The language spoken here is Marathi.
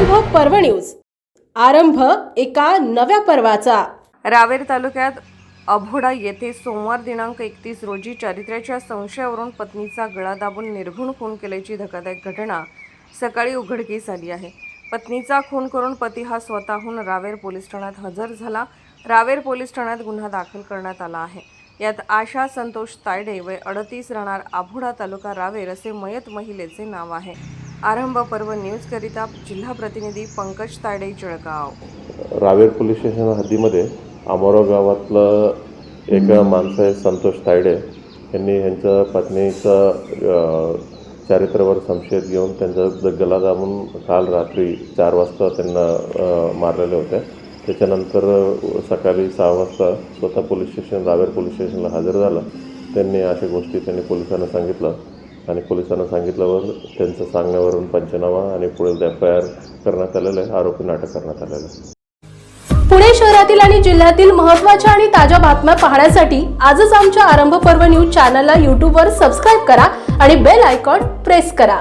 पर्व न्यूज. आरंभ एका नव्या पर्वाचा. रावेर तालुक्यात अभोडा येथे सोमवार दिनांक एकतीस रोजी चारित्र्याच्या संशयावरून पत्नीचा गळा दाबून निर्घुण खून केल्याची धक्कादायक घटना सकाळी उघडकीस आली आहे. पत्नीचा खून करून पती हा स्वतःहून रावेर पोलीस ठाण्यात हजर झाला. रावेर पोलीस ठाण्यात गुन्हा दाखल करण्यात आला आहे. यात आशा संतोष तायडे वय अडतीस राहणार आभोडा तालुका रावेर असे मयत महिलेचे नाव आहे. आरंभ पर्व न्यूजकरिता जिल्हा प्रतिनिधी पंकज ताडे जळगाव. रावेर पोलीस स्टेशन हद्दीमध्ये आमोरा गावातलं एक माणसं आहे संतोष तायडे. यांनी यांच्या पत्नीचं चारित्र्यावर संशय घेऊन त्यांचा गला दाबून काल रात्री चार वाजता त्यांना मारलेले होते. त्याच्यानंतर सकाळी सहा वाजता स्वतः पोलीस स्टेशन रावेर पोलीस स्टेशनला हजर झालं. त्यांनी अशा गोष्टी त्यांनी पोलिसांना सांगितलं. आणि पोलिसांना सांगितल्यावर त्यांचं सांगण्यावरून पंचनामा आणि पुढील एफ आय आर करण्यात आलेलं आहे. आरोपींना अटक करण्यात आलेलं आहे. पुणे शहरातील आणि जिल्ह्यातील महत्त्वाच्या आणि ताज्या बातम्या पाहण्यासाठी आजच आमच्या आरंभ पर्व न्यूज चॅनलला यूट्यूबवर सबस्क्राईब करा आणि बेल आयकॉन प्रेस करा.